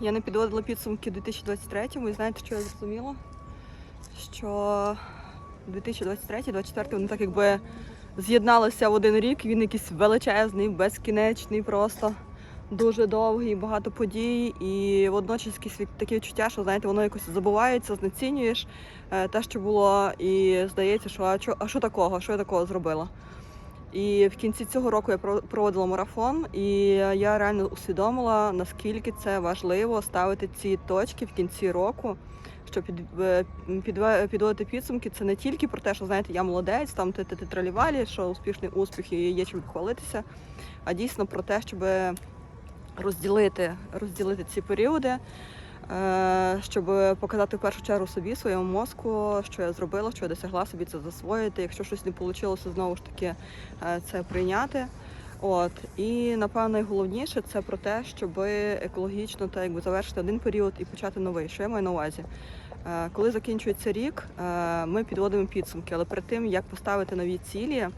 Я не підводила підсумки 2023-му і знаєте, що я зрозуміла? Що 2023-2024 вони так якби з'єдналися в один рік. Він якийсь величезний, безкінечний, просто дуже довгий, багато подій. І водночас якісь таке відчуття, що знаєте, воно якось забувається, знецінюєш е, те, що було, і здається, що а що, а що такого? Що я такого зробила? І в кінці цього року я про- проводила марафон, і я реально усвідомила, наскільки це важливо ставити ці точки в кінці року, щоб під, е, підве- підводити підсумки. Це не тільки про те, що знаєте, я молодець, там ти, ти, що успішний успіх і є чим хвалитися, а дійсно про те, щоб розділити, розділити ці періоди. Е, Щоб показати в першу чергу собі, своєму мозку, що я зробила, що я досягла собі це засвоїти. Якщо щось не вийшло, знову ж таки е, це прийняти. От і напевно найголовніше це про те, щоб екологічно та якби завершити один період і почати новий. Що я маю на увазі? Е, Коли закінчується рік, ми підводимо підсумки, але перед тим як поставити нові цілі,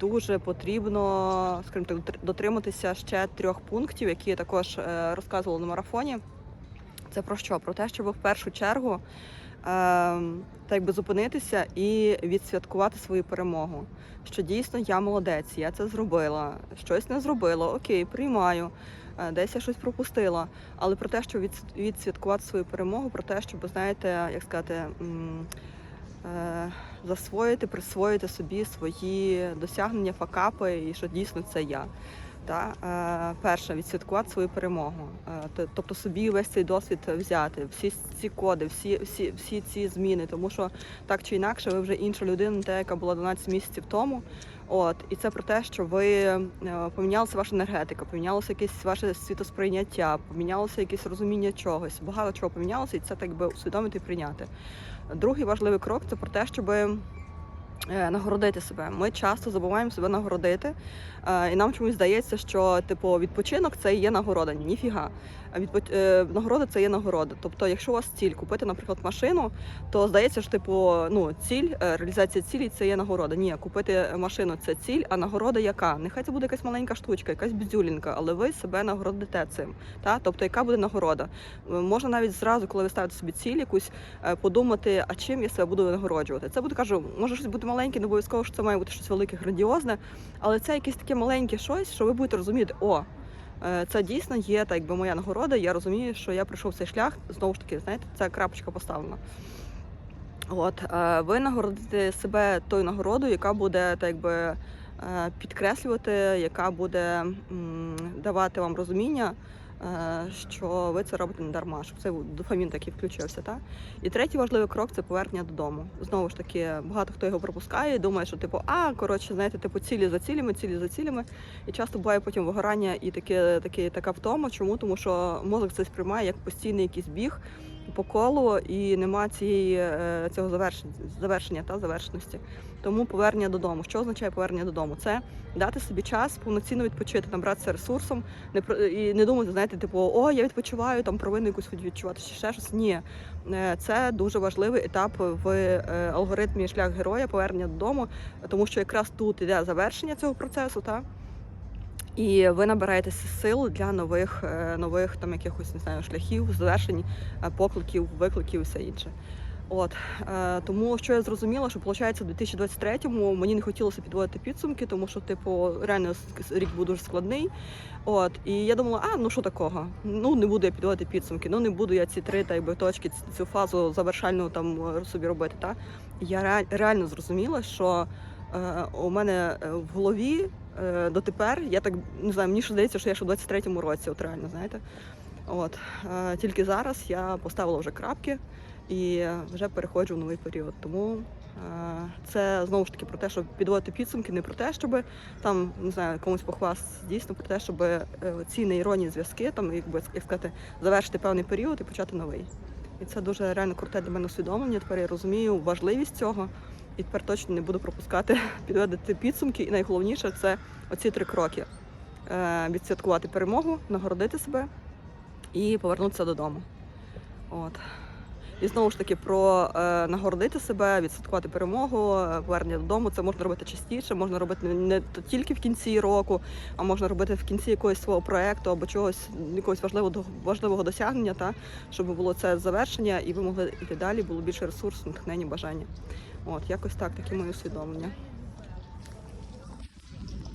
дуже потрібно, скажімо так, дотриматися ще трьох пунктів, які я також розказувала на марафоні. Це про що? Про те, щоб в першу чергу ем, так якби зупинитися і відсвяткувати свою перемогу. Що дійсно я молодець, я це зробила, щось не зробила, окей, приймаю. е, Десь я щось пропустила, але про те, що відс- відсвяткувати свою перемогу, про те, щоб знаєте, як сказати, е, засвоїти, присвоїти собі свої досягнення, факапи, і що дійсно це я. Та, е, перше, відсвяткувати свою перемогу. Е, тобто собі весь цей досвід взяти, всі ці коди, всі, всі, всі ці зміни, тому що так чи інакше ви вже інша людина, та яка була 12 місяців тому. От, і це про те, що ви е, помінялася ваша енергетика, помінялося якесь ваше світосприйняття, помінялося якесь розуміння чогось. Багато чого помінялося, і це так би усвідомити і прийняти. Другий важливий крок це про те, щоб нагородити себе. Ми часто забуваємо себе нагородити, е, і нам чомусь здається, що типу відпочинок це є нагорода. Ніфіга. А відпо- е, Нагорода це є нагорода. Тобто, якщо у вас ціль купити, наприклад, машину, то здається, що типу, ну ціль, е, реалізація цілі це є нагорода. Ні, купити машину це ціль, а нагорода яка? Нехай це буде якась маленька штучка, якась бздюлінка, але ви себе нагородите цим. Та? Тобто, яка буде нагорода? Е, Можна навіть зразу, коли ви ставите собі ціль, якусь е, подумати, а чим я себе буду нагороджувати. Це буде кажу, може щось бути маленьке, не обов'язково що це має бути щось велике, грандіозне, але це якесь таке маленьке щось, що ви будете розуміти, о. е, Це дійсно є так, якби моя нагорода. Я розумію, що я пройшов цей шлях. Знову ж таки, знаєте, ця крапочка поставлена. От е, ви нагородите себе тою нагородою, яка буде так якби е, підкреслювати, яка буде давати вам розуміння, що ви це робите не дарма, щоб цей дофамін такий включився. Та? І третій важливий крок це повернення додому. Знову ж таки, багато хто його пропускає, і думає, що типу, а коротше, знаєте, типу цілі за цілями, цілі за цілями. І часто буває потім вигорання і таке, таке така втома. Чому? Тому що мозок це сприймає як постійний якийсь біг по колу і нема цієї е, цього завершення, завершення та завершеності. Тому повернення додому. Що означає повернення додому? Це дати собі час повноцінно відпочити, набратися ресурсом, не і не думати, знаєте, типу, о, я відпочиваю, там провину якусь відчувати чи ще щось. Ні, Е, це дуже важливий етап в е, алгоритмі шлях героя, повернення додому, тому що якраз тут іде завершення цього процесу, та і ви набираєтеся сил для нових, е, нових там якихось не знаю, шляхів, завершень, е, покликів, викликів і все інше. От е, тому, що я зрозуміла, що виходить, у 2023-му мені не хотілося підводити підсумки, тому що, типу, реально рік був дуже складний. От і я думала, а ну що такого? Ну не буду я підводити підсумки, ну не буду я ці три та якби точки, цю фазу завершальну там собі робити. Та я ре- реально зрозуміла, що е, у мене в голові дотепер я так не знаю, мені ж здається, що я ще в 23-му році, от реально, знаєте. От е, тільки зараз я поставила вже крапки і вже переходжу в новий період. Тому е, це знову ж таки про те, щоб підводити підсумки, не про те, щоб там не знаю комусь похвастатися, дійсно про те, щоб е, ці нейронні зв'язки, там якби як сказати, завершити певний період і почати новий. І це дуже реально круте для мене усвідомлення. Тепер я розумію важливість цього. І тепер точно не буду пропускати, підводити підсумки. І найголовніше це оці три кроки: Е, відсвяткувати перемогу, нагородити себе і повернутися додому. От. І знову ж таки про е, нагородити себе, відсвяткувати перемогу, е, повернення додому. Це можна робити частіше, можна робити не тільки в кінці року, а можна робити в кінці якогось свого проекту або чогось якогось важливого важливого досягнення, та щоб було це завершення, і ви могли йти далі, було більше ресурсу, натхнення, бажання. От якось так, такі мої усвідомлення.